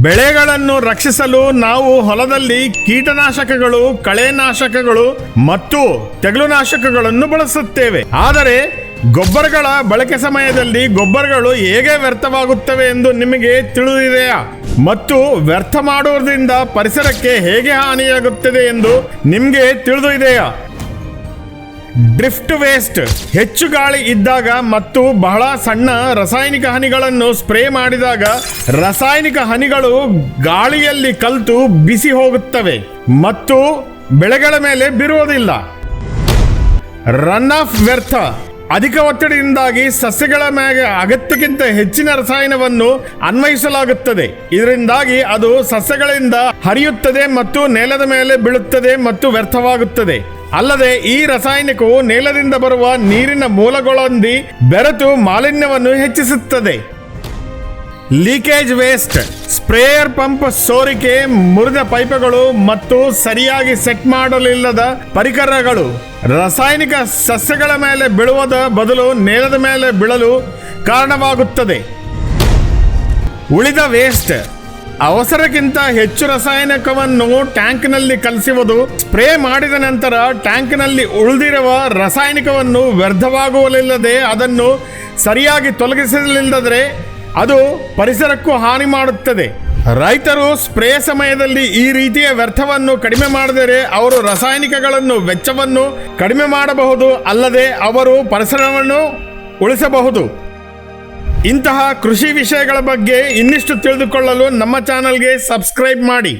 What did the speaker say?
ಬೆಳೆಗಳನ್ನು ರಕ್ಷಿಸಲು ನಾವು ಹೊಲದಲ್ಲಿ ಕೀಟನಾಶಕಗಳು, ಕಳೆನಾಶಕಗಳು ಮತ್ತು ತೆಗಲುನಾಶಕಗಳನ್ನು ಬಳಸುತ್ತೇವೆ. ಆದರೆ ಗೊಬ್ಬರಗಳ ಬಳಕೆ ಸಮಯದಲ್ಲಿ ಗೊಬ್ಬರಗಳು ಹೇಗೆ ವ್ಯರ್ಥವಾಗುತ್ತವೆ ಎಂದು ನಿಮಗೆ ತಿಳಿದಿದೆಯಾ? ಮತ್ತು ವ್ಯರ್ಥ ಮಾಡುವುದರಿಂದ ಪರಿಸರಕ್ಕೆ ಹೇಗೆ ಹಾನಿಯಾಗುತ್ತದೆ ಎಂದು ನಿಮಗೆ ತಿಳಿದು ಇದೆಯಾ ಡ್ರಿಫ್ಟ್ ವೇಸ್ಟ್. ಹೆಚ್ಚು ಗಾಳಿ ಇದ್ದಾಗ ಮತ್ತು ಬಹಳ ಸಣ್ಣ ರಾಸಾಯನಿಕ ಹನಿಗಳನ್ನು ಸ್ಪ್ರೇ ಮಾಡಿದಾಗ ರಾಸಾಯನಿಕ ಹನಿಗಳು ಗಾಳಿಯಲ್ಲಿ ಕಲ್ತು ಬಿಸಿ ಹೋಗುತ್ತವೆ ಮತ್ತು ಬೆಳೆಗಳ ಮೇಲೆ ಬಿರುವುದಿಲ್ಲ. ರನ್ ಆಫ್ ವ್ಯರ್ಥ. ಅಧಿಕ ಒತ್ತಡದಿಂದಾಗಿ ಸಸ್ಯಗಳ ಮೇಲೆ ಅಗತ್ಯಕ್ಕಿಂತ ಹೆಚ್ಚಿನ ರಸಾಯನವನ್ನು ಅನ್ವಯಿಸಲಾಗುತ್ತದೆ. ಇದರಿಂದಾಗಿ ಅದು ಸಸ್ಯಗಳಿಂದ ಹರಿಯುತ್ತದೆ ಮತ್ತು ನೆಲದ ಮೇಲೆ ಬೀಳುತ್ತದೆ ಮತ್ತು ವ್ಯರ್ಥವಾಗುತ್ತದೆ. ಅಲ್ಲದೆ ಈ ರಾಸಾಯನಿಕವು ನೆಲದಿಂದ ಬರುವ ನೀರಿನ ಮೂಲಗಳೊಂದಿ ಬೆರೆತು ಮಾಲಿನ್ಯವನ್ನು ಹೆಚ್ಚಿಸುತ್ತದೆ. ಲೀಕೇಜ್ ವೇಸ್ಟ್, ಸ್ಪ್ರೇಯರ್ ಪಂಪ್ ಸೋರಿಕೆ, ಮುರಿದ ಪೈಪುಗಳು ಮತ್ತು ಸರಿಯಾಗಿ ಸೆಟ್ ಮಾಡಲಿಲ್ಲದ ಪರಿಕರಗಳು. ರಾಸಾಯನಿಕ ಸಸ್ಯಗಳ ಮೇಲೆ ಬೀಳುವುದ ಬದಲು ನೆಲದ ಮೇಲೆ ಬೀಳಲು ಕಾರಣವಾಗುತ್ತದೆ. ಉಳಿದ ವೇಸ್ಟ್ ಅವಸರಕ್ಕಿಂತ ಹೆಚ್ಚು ರಸಾಯನಿಕವನ್ನು ಟ್ಯಾಂಕ್ನಲ್ಲಿ ಕಲಿಸುವುದು, ಸ್ಪ್ರೇ ಮಾಡಿದ ನಂತರ ಟ್ಯಾಂಕ್ನಲ್ಲಿ ಉಳಿದಿರುವ ರಾಸಾಯನಿಕವನ್ನು ವ್ಯರ್ಥವಾಗುವಲಿಲ್ಲದೆ ಅದನ್ನು ಸರಿಯಾಗಿ ತೊಲಗಿಸಲಿಲ್ಲದರೆ ಅದು ಪರಿಸರಕ್ಕೂ ಹಾನಿ ಮಾಡುತ್ತದೆ. ರೈತರು ಸ್ಪ್ರೇ ಸಮಯದಲ್ಲಿ ಈ ರೀತಿಯ ವ್ಯರ್ಥವನ್ನು ಕಡಿಮೆ ಮಾಡಿದರೆ ಅವರು ರಾಸಾಯನಿಕಗಳನ್ನು, ವೆಚ್ಚವನ್ನು ಕಡಿಮೆ ಮಾಡಬಹುದು, ಅಲ್ಲದೆ ಅವರು ಪರಿಸರವನ್ನು ಉಳಿಸಬಹುದು. ಇಂತಹ ಕೃಷಿ ವಿಷಯಗಳ ಬಗ್ಗೆ ಇನ್ನಿಷ್ಟು ತಿಳಿದುಕೊಳ್ಳಲು ನಮ್ಮ ಚಾನಲ್ಗೆ ಸಬ್ಸ್ಕ್ರೈಬ್ ಮಾಡಿ.